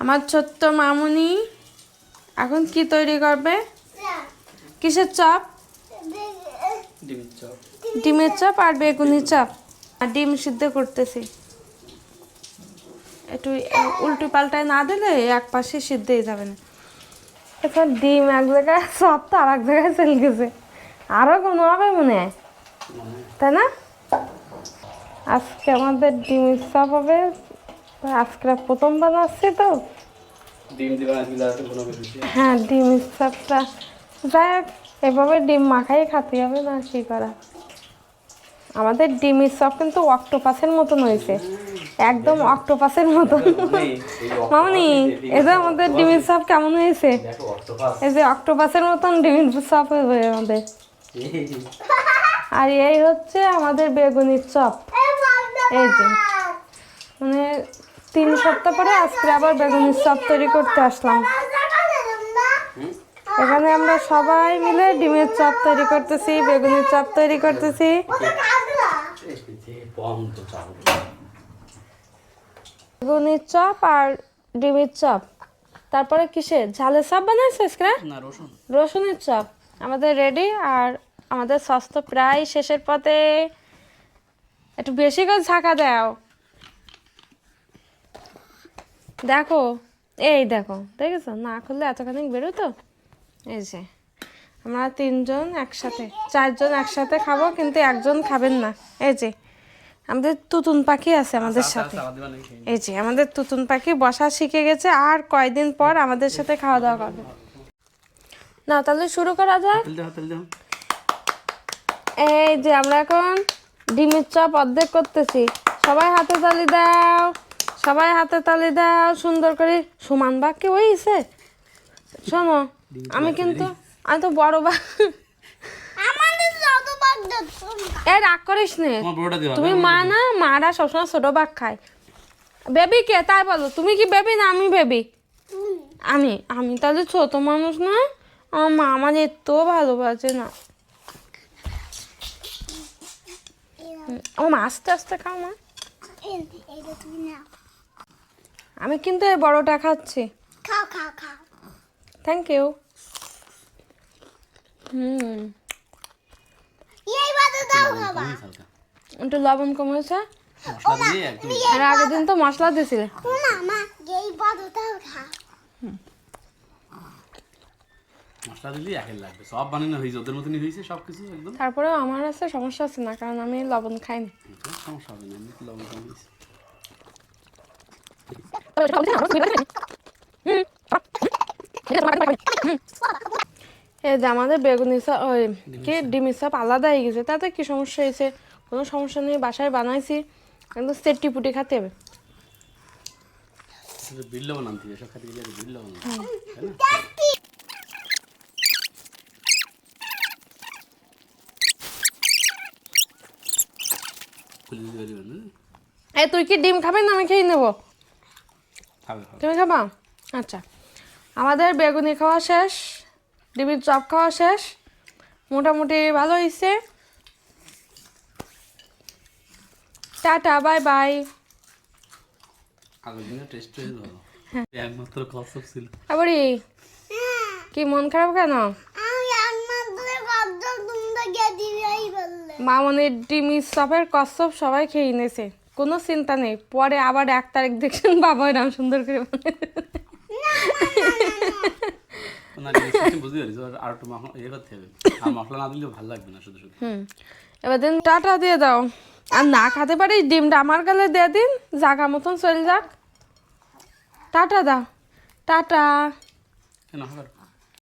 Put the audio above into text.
আমার ছোট্ট মামুনি এখন কি তৈরি করবে? কিসের চপ? ডিমের চপ। আর বেগুনি চপ। আর ডিম সিদ্ধ করতেছি। একটু উল্টো পাল্টায় না দিলে এক পাশে সিদ্ধ হয়ে যাবে না। এখন ডিম এক জায়গায় চপ তো আর এক জায়গায় চলে গেছে। আরও কোনো হবে মনে হয়। তাই না? আজকে আমাদের ডিমের চপ হবে। আজকে প্রথম বানাচ্ছি তো। ডিম হ্যাঁ ডিম চপটা যাই হোক এভাবে ডিম মাখাই খেতে হবে না কি করা। আমাদের ডিমের চপ কিন্তু অক্টোপাসের মতন হয়েছে। একদম অক্টোপাসের মতন মামনি এই যে আমাদের ডিমের চপ কেমন হয়েছে? এই যে অক্টোপাসের মতন ডিমের চপ হবে আমাদের। আর এই হচ্ছে আমাদের বেগুনির চপ। এই যে। মানে তিন সপ্তাহ পরে আজকে আবার বেগুনির চপ তৈরি করতে আসলাম। এখানে আমরা সবাই মিলে ডিমের চপ তৈরি করতেছি বেগুনের চপ তৈরি করতেছি। বেগুনির চপ আর ডিমের চপ। তারপরে কিসের ঝালের চপ বানাইছে রসুনের চপ। আমাদের রেডি আর আমাদের স্বাস্থ্য প্রায় শেষের পথে। একটু বেশি করে ঝাঁকা দাও। দেখো এই দেখো দেখেছ? না খুললে এতখানি বেরোতো এই যে আমরা তিনজন একসাথে চারজন একসাথে খাব কিন্তু একজন খাবেন না। এই যে আমাদের তুতুন পাখি আছে আমাদের সাথে। এই যে আমাদের তুতুন পাখি বসা শিখে গেছে আর কয়দিন পর আমাদের সাথে খাওয়া দাওয়া করবে। না তাহলে শুরু করা যাক। এই যে আমরা এখন ডিমের চপ অর্ধেক করতেছি। সবাই হাতে তালি দাও। সবাই হাতে তালি দাও সুন্দর করে। সমান বা কেউ হয়েছে শোনো আমি কিন্তু আমি তো বড় বা এই রাগ করিস নে। তুমি মা না মারা সবসময় ছোট বাঘ খায়। বেবি কে? তাই বলো তুমি কি বেবি না আমি বেবি? আমি আমি তাহলে ছোট মানুষ না আমার মা আমার এত ভালোবাসে না। ও মা আস্তে আস্তে খাও মা। আমি কিন্তু এই বড়টা খাচ্ছি। খাও খাও খাও। Thank you hmm. এই বাদে দাও খাবা। হালকা একটু লবণ কমেছে। মশলা আর আগের দিন তো মশলা দিয়েছিলে না মা এই বাদে খা মশলা দিলে একের লাগবে। সব বানানো হয়েছে ওদের মতনই হয়েছে সব কিছু একদম। তারপরেও আমার আছে সমস্যা আছে না কারণ আমি লবণ খাইনি। সমস্যা হবে না লবণ এই যে আমাদের বেগুনি চপ ওই কি ডিমের চপ আলাদা হয়ে গেছে তাতে কি সমস্যা হয়েছে কোনো সমস্যা নেই বাসায় বানাইছি একদম সেট্টি পুটি খেতে হবে এটা বিল লবণ এসব খাতে গেলে একটা বিল হবে, তাই না? খুলে দিতে পারবে না? এই তুই কি ডিম খাবে না আমি খেয়ে নেব খাবে তুমি খাবা? আচ্ছা। আমাদের বেগুনি খাওয়া শেষ ডিমের চপ খাওয়া শেষ। মোটামুটি ভালো হয়েছে টাটা বাই বাই। হয়ে কসব কি মন খারাপ কেন? মামনের ডিমির চপের কচ্ছপ সবাই খেয়ে নিয়েছে। কোনো চিন্তা নেই। পরে আবার এক তারিখ দেখছেন বাবা এরম সুন্দর করে ইয়ে এবার দিন টাটা দিয়ে দাও। আর না খেতে পারিস ডিমটা আমার গালে দিয়ে দিন জাগা মতন চলে যাক। টাটা দাও। টাটা।